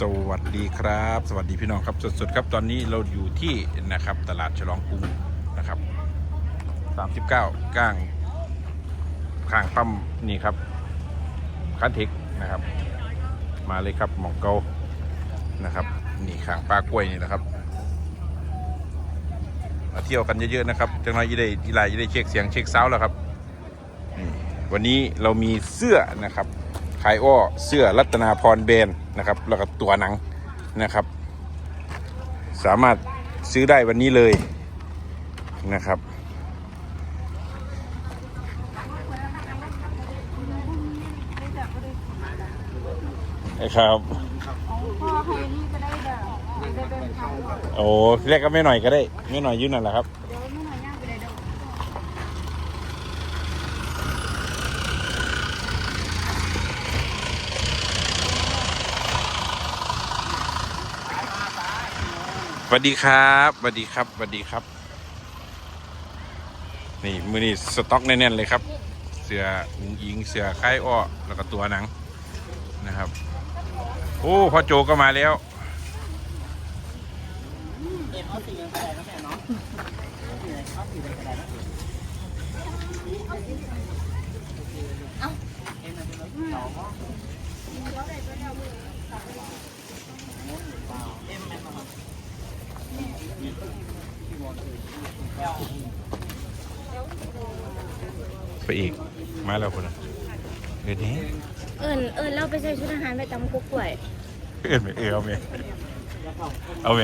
สวัสดีครับ สวัสดีพี่น้องครับสดๆครับตอนนี้เราอยู่ที่นะครับตลาดฉลองกรุงนะครับ 39ก้างข้างปั๊มนี่ครับคันเทคนะครับ มาเลยครับหมองเกานะครับนี่ข้างปลากล้วยนี่นะครับ มาเที่ยวกันเยอะๆนะครับจังไรยี่ได้ยี่ไรยี่ได้เช็คเสียงเช็คเซาแล้วครับวันนี้เรามีเสื้อนะครับ ขายอ้อเสื้อรัตนาพรแบรนด์นะครับ แล้วก็ตัวหนังนะครับ สามารถซื้อได้วันนี้เลยนะครับ ครับพ่อใครนี่ก็ได้เด้อได้เป็นเขาเโอ้เรียกก็ไม่หน่อยก็ได้ ไม่หน่อยยืนนั่นแหละครับ ดี๋ยวไม่หน่อยย่างไปเลยเด้อ สวัสดีครับสวัสดีครับสวัสดีครับ นี่มือนี่สต็อกแน่นๆเลยครับ เสืออุงอิงเสือค่ายอ้อแล้วก็ตัวหนังนะครับ โอ้พ่อโจก็มาแล้ว ไปอีกมาแล้วคนน่ะเอ็นนี้เอิญเอิญเราไปใส่ชุดอาหารไปตำกุ๊กกล้วยเอ็นไหมเออเอาไหมเอาไหม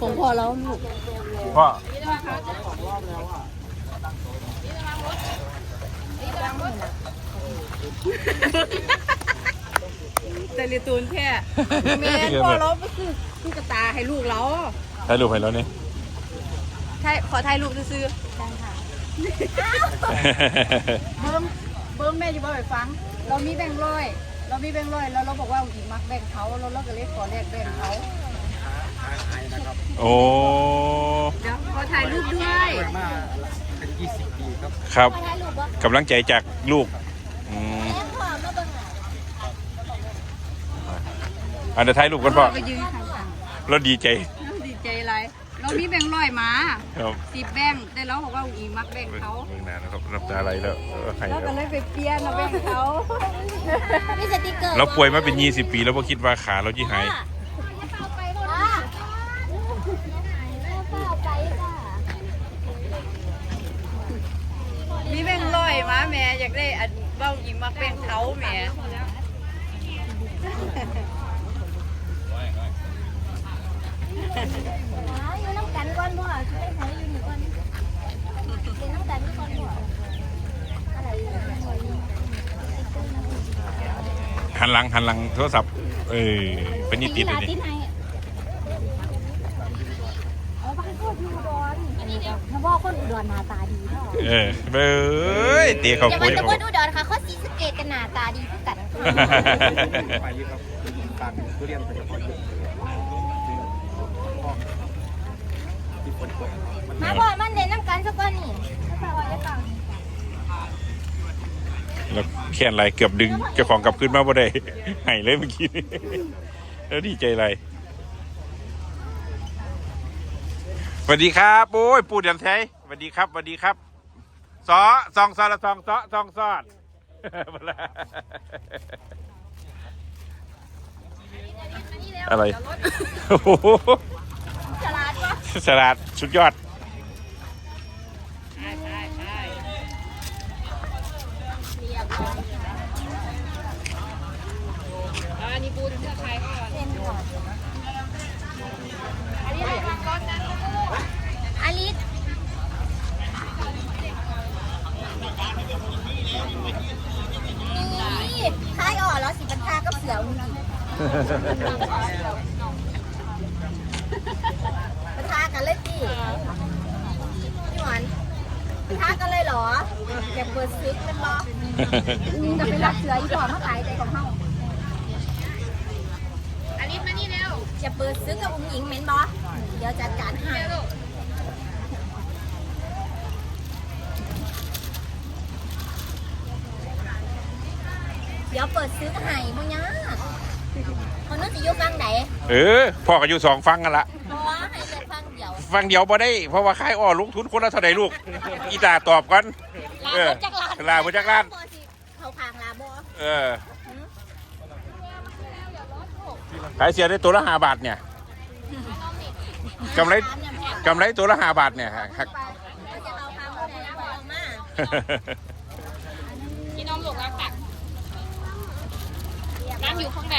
ผมพอแล้วหนูพ่อ แต่ลิตูนแค่แม่นพ่อเราก็คือคือกระตาให้ลูกเราถ่ายรูปให้แล้วนี่ใช่ขอถ่ายรูปซื้อจังค่ะๆเบิ้มเบิ้มแม่จะบอกไปฟัง เรามีแบ่งค์ร้อย เรามีแบ่งค์ร้อยแล้วเราบอกว่าอีกมักแบ่งค์เขาเราเราก็เลยขอแลกแบ่งค์เขาโอ้เดี๋ยวขอถ่ายรูปด้วยมาเป็น20ปีครับครับมาถ่ายรูปบ่กำลังใจจากลูกอืม แม่พ่อมาเบิ่งอะ อันเดี๋ยวถ่ายรูปกันพ่อไปยืนข้างเราดีใจๆดีใจอะไรเรามีแบ่งค์ร้อยมาครับสิบแบ่งค์แต่เราบอกว่าอีกมักแบ่งค์เขาเมืองนานนะครับรับตาอะไรแล้วเออให้เราแล้ก็วเลยไปเปลี่ยนเราแบ่งค์เขามีสติกเกอร์เราป่วยมาเป็น20ปี แล้วพอคิดว่าขาเราที่หายอะอะพ่อเอาไปค่ะมีแบ่งค์ร้อยมาแม่อยากได้อันเบ้าอีกมักแบ่งค์เขาแม่ หา อยู่น้ำกันก่อนพ่อช่วยหาอยู่นี่ก่อนเรียนน้ำกันก่อนพ่ออะไรอยู่เนี่ยหันหลังหันหลังโทรศัพท์เออเป็นนี่ติดเลยนี่ดไหนอ๋อบ้านพ่ออยู่อุดรอันนี้เดี๋ยวถ้าพ่อคนอุดรหน้าตาดีเนาะเออเบ้ยเตะเขาอย่าคุมายจะเขาพูดอุดรค่ะเขาสีสะเกตกันหน้าตาดีคือกัน ไปยึดครับต่างทุเรียนเป็นเฉพาะยึดที่ฝนตก มาพ่อมันเด่นน้ำกันสักก้อนนี่แล้วแค่นไรเกือบดึงเจ้าของกลับขึ้นมาบ่ได้ให้เลยเมื่อกี้แล้วดีใจอะไรสวัสดีครับโอ้ยปูเดียนไทยสวัสดีครับสวัสดีครับซอซองซอละซองซอซองซอดอะไรโอ้โห สลัดสุดยอดอันนี้ปูเสื้อใครก่อนอนอันนี้อะไรก้อนนั้นอลิสนี่คล้ายอ่อนแล้วสีปัญชากับเสืออุ้งอิงปัญชากันเลยสิ พี่หวานปัญชากันเลยเหรอแกเปิดซึกเป็นบอจะไปรักเสืออีกก่อนเขาตายใจของเขาอันนี้มานี่เร็วจะเปิดซื้อกับอุ้งหญิงเหม็นบอเดี๋ยวจัดการให้เดี๋ยวเปิดซื้อให้บ่ยากคนนู้นจะอยู่ฟังไหนเออพ่อก็อยู่สองฟังกันละเพราะว่าให้แต่ ฟังเดียวฟังเดียวบ่ได้ เพราะว่าค่ายอ้อลงทุนคนละเท่าใดลูก อีตาตอบก่อน เออลาบจากลานลาบจากลานบ่สิเขาคางลาบ่เออขายเสียได้ตัวละห้าบาทเนี่ยกำไรกำไรตัวละห้าบาทเนี่ยหักไปเราจะเอาคางบ่ได้บ่เอามาพี่น้องลูกรักตักน้ำอยู่ข้างใน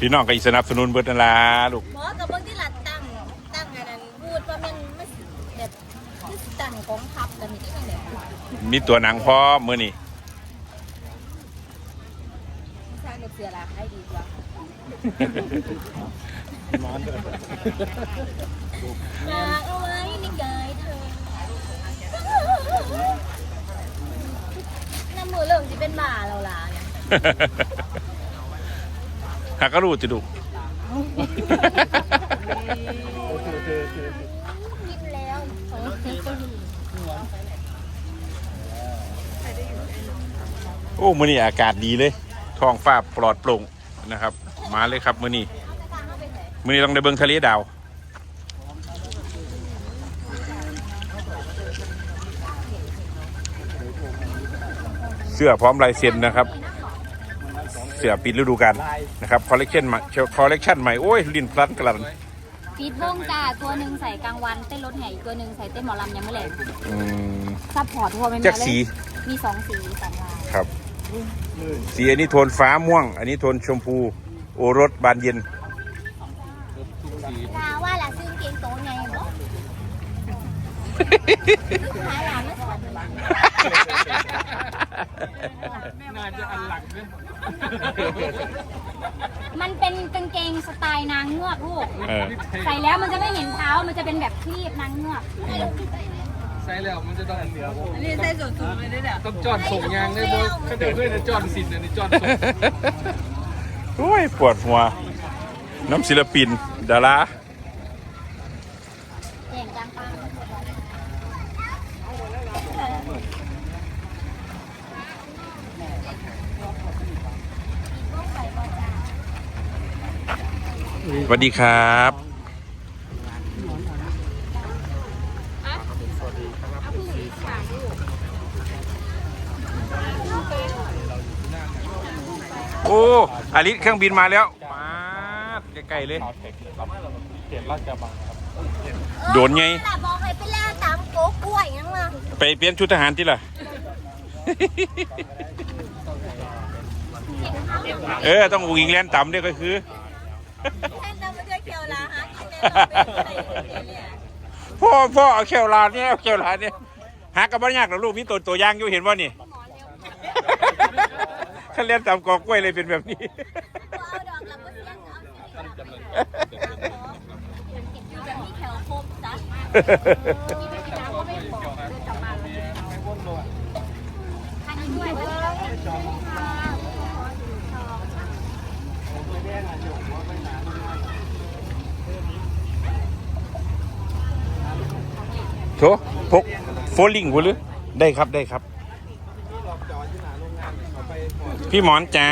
พี่น้องก็อีสนับสนุนเบิดนั่นล่ะลูกหมอกับเบิ่งที่หลัดตั้งตั้งอันนั้นพูดว่ามันมันแบบคือสิตั้งกองทัพกันนี่ที่ไหน มีตัวหนังพร้อมมือนี่สร้างกับเสือละให้ดีกว่าฝากเอาไว้ในกายเธอน้ำมือเริ่มจะเป็นหมาแล้วล่ะเนี่ยหากก็รู้จิลูกคิดแล้ว โอ้มือนี่อากาศดีเลยท้องฟ้าปลอดโปร่งนะครับ มาเลยครับมือนี่มือนี่ต้องได้เบิ่งทะเลดาวเสื้อพร้อมลายเซ็นนะครับ เสื้อปิดฤดูกาลนะครับคอลเลกชันใหม่คอลเลกชันใหม่โอ้ยลินพลันกลันฟีดวงจ้าตัวหนึ่งใส่กลางวันเต้นรถแห่อีกตัวหนึ่งใส่เต้นหมอลำยังไม่แหลกอืมซัพพอร์ตทัวร์ไม่จัมากเลสียมีสองสีสองลายครับ สีอันนี้โทนฟ้าม่วง อันนี้โทนชมพู โอรสบานเย็นลาว่าล่ะซึ่งเก่งโตไงบ่หายหลานไม่สอนน่าจะอันหลังเนี่ยมันเป็นกางเกงสไตล์นางเงือกลูก เออ ใส่แล้วมันจะไม่เห็นเท้า มันจะเป็นแบบคลีบนางเงือก ใส่แล้วมันจะต้องเหลืออันนี้ใส่ส่วนสูงเลยเนี่ยต้องจอดส่งยางได้บ่ก็เดินด้วยนะจอดสินอันนี้จอดส่งโอ้ยปวดหัว น้ำศิลปิน ดาราเก่งจังปัง วัสดีครับโอ้อาลิสเครื่องบินมาแล้วมาใกล้ๆเลยเขตลาดกระบังครับโดนไงล่ะบอกให้ไปล่าตามโกกล้วยยังมาไปเปลี่ยนชุดทหารที่ล่ะเออต้องอูอิงแลนด์ต่ำเนี่ยก็คือแทนตามมาด้วยเกียวลาฮะ พ่อพ่อเอาแควลานเนี่ยเอาแควลานเนี่ยหากับบ้านยากหรอกลูกมีตัวตัวอย่างอยู่เห็นว่านี่ขั้นเล่นตามกอกล้วยเลยเป็นแบบนี้ เอาดอกลำก็เสียงเอาเก็บอยู่แบบนี้แถวคมจ้ะ โถพกโฟลลิงกูหรือได้ครับได้ครับ พี่หมอนจ๋า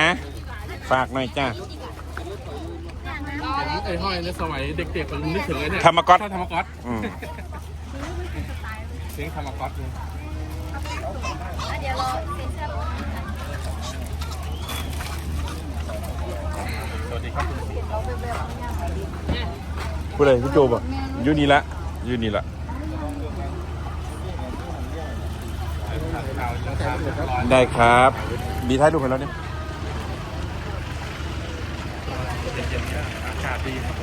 ฝากหน่อยจ้าไอ้ห้อยในสมัยเด็กๆมันนึกถึงไอ้เนี่ยธรรมก๊อตธรรมก๊อตอืมเสียงธรรมก๊อตเลยเดี๋ยวรอเซ็นเสื้อผ้าผู้ใดผู้โจบ่อยู่นี่ละอยู่นี่ละ ข่าวยังตามเรียบร้อย ได้ครับ มีท้ายรูปกันแล้วเนี่ยอากาศดีครับ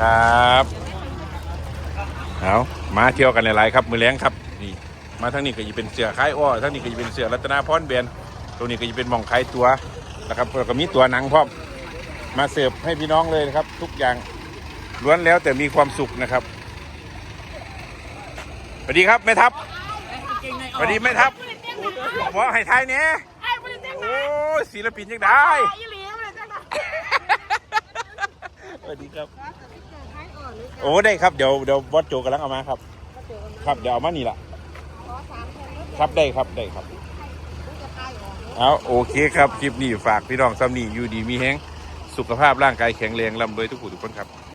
ครับเอามาเที่ยวกันหลายๆครับ มือแรงครับนี่มาทั้งนี้ก็จะเป็นเสือคล้ายอ้อทั้งนี้ก็จะเป็นเสือรัตนาพรเบียนตรงนี้ก็จะเป็นมองคล้ายตัวนะครับแล้วก็มีตัวหนังพร้อมมาเสิร์ฟให้พี่น้องเลยนะครับ ทุกอย่างล้วนแล้วแต่มีความสุขนะครับ สวัสดีครับแม่ทัพสวัสดีแม่ทัพว่าให้ทายเนี่ยโอ้ยศิลปินยังได้สวัสดีครับ โอ้ได้ครับเดี๋ยวเดี๋ยวบอสโจกำลังเอามาครับ ครับเดี๋ยวเอามานี่ละครับได้ครับได้ครับเอาโอเคครับ คลิปนี้ฝากพี่น้องซ้ำนี่อยู่ดีมีแฮงสุขภาพร่างกายแข็งแรงร่ำรวยทุกผู้ทุกคนครับ